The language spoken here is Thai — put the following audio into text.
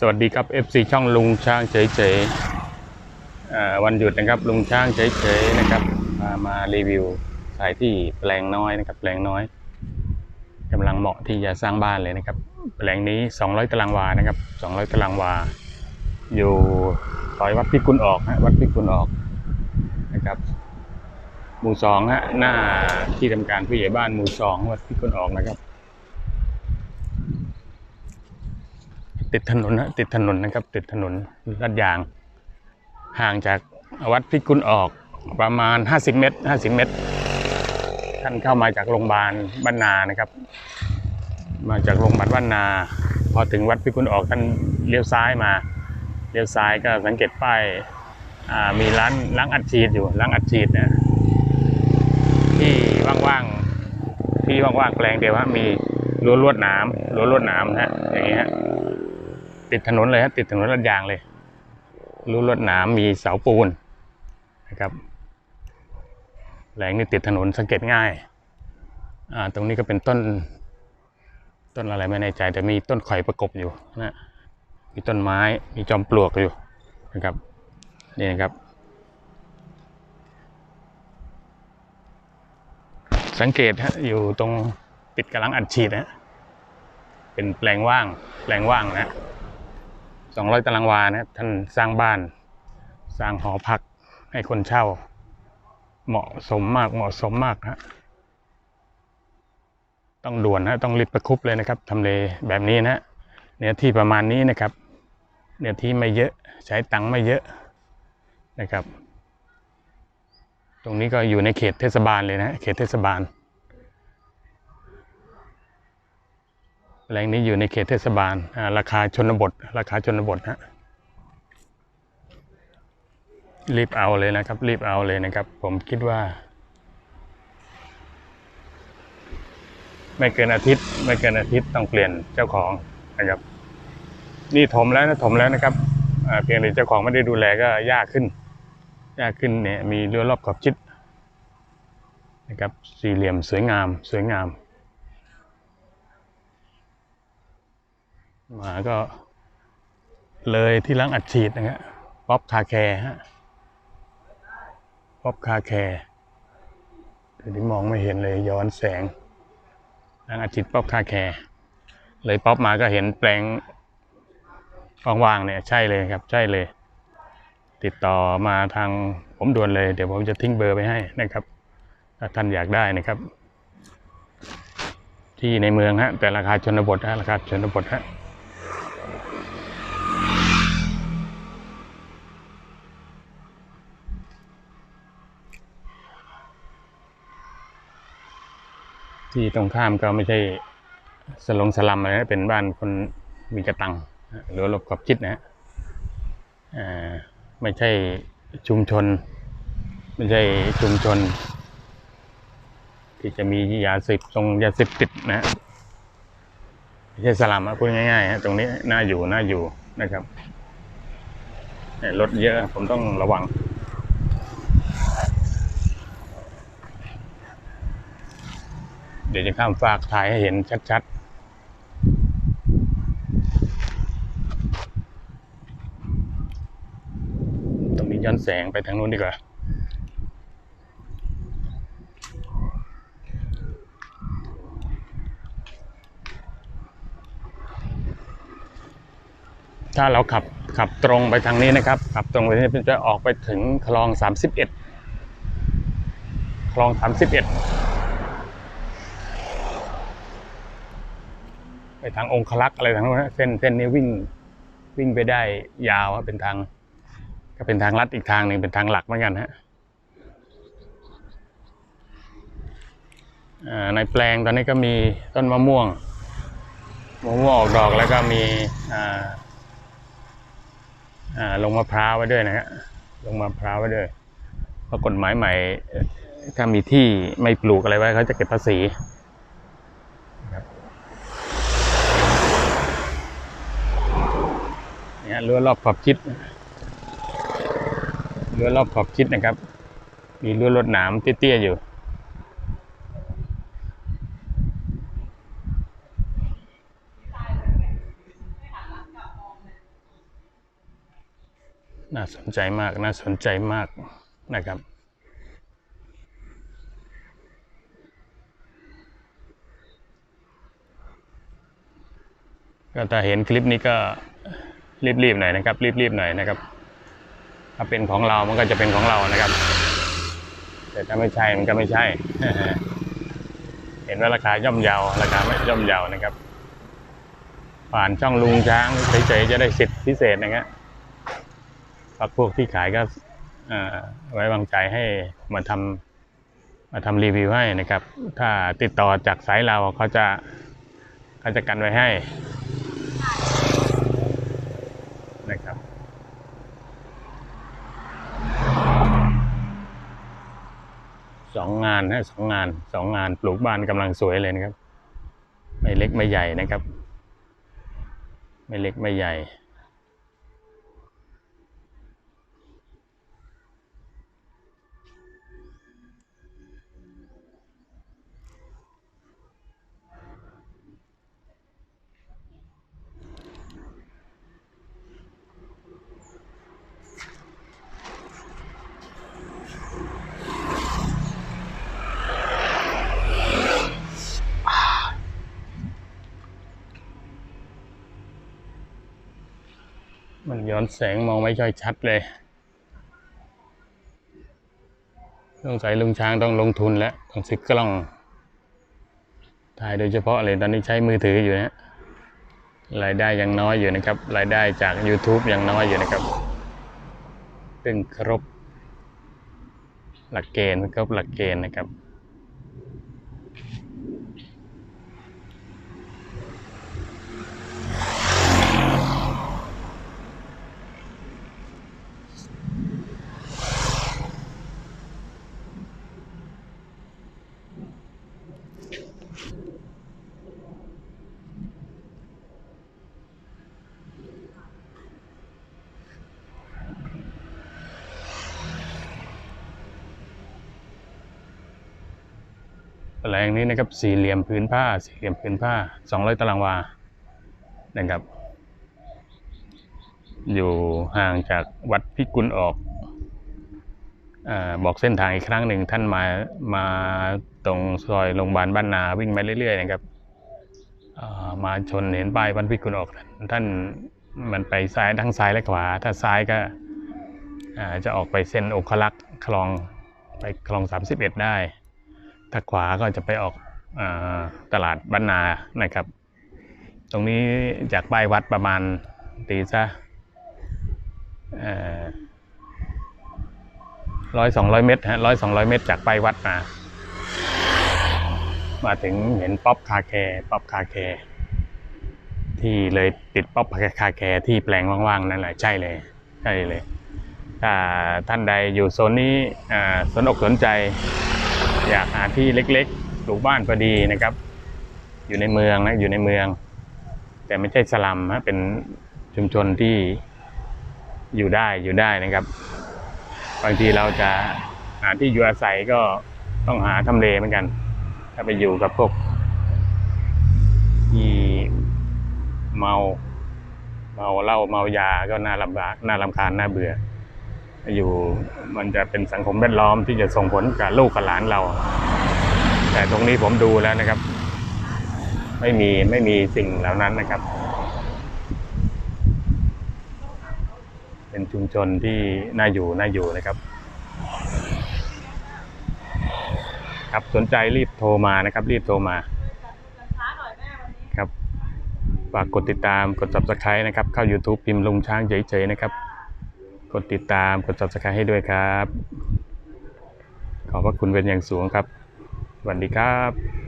สวัสดีครับ FC ช่องลุงช้างเฉยๆวันหยุดนะครับลุงช้างเฉยๆนะครับมามารีวิวสายที่แปลงน้อยนะครับ แปลงน้อยกำลังเหมาะที่จะสร้างบ้านเลยนะครับ แปลงนี้ 200 ตารางวานะครับ 200 ตารางวา อยู่ซอยวัดพิกุลออกฮะวัดพิกุลออกนะครับหมู่สองฮะหน้าที่ทำการผู้ใหญ่บ้านหมู่สองวัดพิกุลออกนะครับ ติดถนนนะติดถนนนะครับ ติดถนนลาดยาง ห่างจากวัดพิกุลออกประมาณ 50 เมตร 50 เมตร ท่านเข้ามาจากโรงพยาบาลบ้านนานะครับ มาจากโรงพยาบาลบ้านนา พอถึงวัดพิกุลออกท่านเลี้ยวซ้ายมา เลี้ยวซ้ายก็สังเกตป้ายมีร้านล้างอัดฉีดอยู่ล้างอัดฉีดนะที่ว่างๆที่ว่างๆแปลงเดียวฮะมีรั้วลวดนามรั้วลวดนามนะฮะอย่างเงี้ยฮะ ติดถนนเลยฮะติดถนนลาดยางเลยรูรวดหนามมีเสาปูนนะครับแหลงนี่ติดถนนสังเกตง่ายอ่าตรงนี้ก็เป็นต้น ต้นอะไรไม่แน่ใจ แต่มีต้นข่อยประกบอยู่นะมีต้นไม้มีจอมปลวกอยู่นะครับนี่นะครับ สังเกตฮะอยู่ตรงติดกำลังอัดฉีดนะเป็นแปลงว่างแปลงว่างนะ สองร้อยตารางวานะท่านสร้างบ้าน สร้างหอพักให้คนเช่า เหมาะสมมากเหมาะสมมากฮะต้องด่วนฮะต้องรีบประคุบเลยนะครับทำเลแบบนี้นะเนื้อที่ประมาณนี้นะครับเนื้อที่ไม่เยอะใช้ตังค์ไม่เยอะนะครับ ตรงนี้ก็อยู่ในเขตเทศบาลเลยนะเขตเทศบาล แหล่งนี้อยู่ในเขตเทศบาล ราคาชนบท ราคาชนบทฮะรีบเอาเลยนะครับ รีบเอาเลยนะครับ ผมคิดว่า ไม่เกินอาทิตย์ ไม่เกินอาทิตย์ต้องเปลี่ยนเจ้าของนะครับ นี่ถมแล้วนะถมแล้วนะครับเพียงแต่เจ้าของไม่ได้ดูแลก็ยากขึ้น ยากขึ้นเนี่ยมีรั้วรอบขอบชิดนะครับ สี่เหลี่ยมสวยงาม สวยงาม มาก็เลยที่ล้างอัดฉีดนะฮะป๊อปคาแคร์ฮะป๊อปคาแคร์เดี๋ยวนี้มองไม่เห็นเลยย้อนแสงล้างอัดฉีดป๊อปคาแคร์เลยป๊อปมาก็เห็นแปลงว่างๆเนี่ยใช่เลยครับ ใช่เลย ติดต่อมาทางผมด่วนเลย เดี๋ยวผมจะทิ้งเบอร์ไปให้นะครับ ถ้าท่านอยากได้นะครับ ที่ในเมืองฮะแต่ราคาชนบทฮะราคาชนบทฮะ ที่ตรงข้ามก็ไม่ใช่สลงสลัมอะไรนะเป็นบ้านคนมีกระตังหรือหลบขอบชิดนะฮะไม่ใช่ชุมชน ไม่ใช่ชุมชน ที่จะมียาเสพทรงยาเสพติดนะฮะไม่ใช่สลัมอะพูดง่ายๆฮะตรงนี้น่าอยู่น่าอยู่นะครับรถเยอะผมต้องระวัง เดี๋ยวจะข้ามฝากถ่ายให้เห็นชัดๆต้องมีย้อนแสงไปทางนู้นดีกว่า ถ้าเราขับขับตรงไปทางนี้นะครับ ขับตรงไปนี้จะออกไปถึงคลอง 31 คลอง 31 ทางองคลักษ์อะไรทางนู้นนะเส้นเส้นนี้วิ่งวิ่งไปได้ยาวเป็นทาง ก็เป็นทางลัดอีกทางหนึ่งเป็นทางหลักเหมือนกันฮะในแปลงตอนนี้ก็มีต้นมะม่วงมะม่วงออกดอกแล้วก็มีอ่าอ่าลงมะพร้าวไว้ด้วยนะฮะลงมะพร้าวไว้ด้วยเพราะกฎหมายใหม่ถ้ามีที่ไม่ปลูกอะไรไว้เขาจะเก็บภาษี นะรั้วรอบขอบชิดรั้วรอบขอบชิดนะครับ มีรั้วรวดหนามเตี้ยๆอยู่น่าสนใจมาก น่าสนใจมากนะครับ ก็ถ้าเห็นคลิปนี้ก็ รีบๆหน่อยนะครับ รีบๆหน่อยนะครับ ถ้าเป็นของเรา มันก็จะเป็นของเรานะครับ แต่ถ้าไม่ใช่ มันก็ไม่ใช่ เห็นว่าราคาย่อมเยาว ราคาไม่ย่อมเยาวนะครับ ผ่านช่องลุงช้างเฉยๆจะได้สิทธิพิเศษนะครับพักพวกที่ขายก็ไว้วางใจให้มาทำมาทำรีวิวให้นะครับ ถ้าติดต่อจากสายเราเขาจะเขาจะกันไว้ให้ นะครับสองงานนะสองงานสองงานปลูกบ้านกำลังสวยเลยนะครับ ไม่เล็กไม่ใหญ่นะครับ ไม่เล็กไม่ใหญ่ มันย้อนแสงมองไม่ค่อยชัดเลยสงใสัยลุงช้างต้องลงทุนแล้วต้องซื้อกล้องถ่ายโดยเฉพาะเลยตอนนี้ใช้มือถืออยู่นะรายได้ยังน้อยอยู่นะครับ รายได้จาก YouTube ยังน้อยอยู่นะครับเพิ่งครบ หลักเกณฑ์ครบหลักเกณฑ์นะครับ แปลงนี้นะครับสี่เหลี่ยมพื้นผ้า สี่เหลี่ยมพื้นผ้าสองร้อยตารางวานะครับ อยู่ห่างจากวัดพิกุลออกอบอกเส้นทางอีกครั้งหนึ่งท่านมามาตรงซอยโรงพยาบาลบ้านนาวิ่งมาเรื่อยๆนะครับมาชนเห็นป้ายวัดพิกุลออก ท่านมันไปซ้ายทั้งซ้ายและขวา ถ้าซ้ายก็จะออกไปเส้นองคลักษ์คลองไปคลอง 31 ได้ ถ้าขวาก็จะไปออกอตลาดบ้านนานะครับ ตรงนี้จากป้ายวัดประมาณตีซะร้อยสองร้อยเมตรฮะร้อยสองร้อยเมตรจากป้ายวัดมา มาถึงเห็นป๊อปคาแคร์ป๊อปคาแคร์ที่เลยติดป๊อปคาแคร์ที่แปลงว่างๆ นั่นแหละใช่เลยใช่เลยถ้าท่านใดอยู่โซนนี้สนอกสนใจ อยากหาที่เล็กๆปลูกบ้านพอดีนะครับ อยู่ในเมืองนะอยู่ในเมือง แต่ไม่ใช่สลัมฮะเป็นชุมชนที่อยู่ได้อยู่ได้นะครับ บางทีเราจะหาที่อยู่อาศัยก็ต้องหาทำเลเหมือนกัน ถ้าไปอยู่กับพวกที่เมาเมาเหล้าเมายาก็น่าลำบากน่ารำคาญน่าเบื่อ อยู่มันจะเป็นสังคมแวดล้อมที่จะส่งผลกับลูกกับหลานเรา แต่ตรงนี้ผมดูแล้วนะครับ ไม่มีไม่มีสิ่งเหล่านั้นนะครับ เป็นชุมชนที่น่าอยู่น่าอยู่นะครับ ครับสนใจรีบโทรมานะครับ รีบโทรมาครับฝากกดติดตามกด subscribe นะครับ เข้า YouTube พิมพ์ลุงช้างเฉยๆนะครับ กดติดตามกด subscribe ให้ด้วยครับ ขอบพระคุณเป็นอย่างสูงครับสวัสดีครับ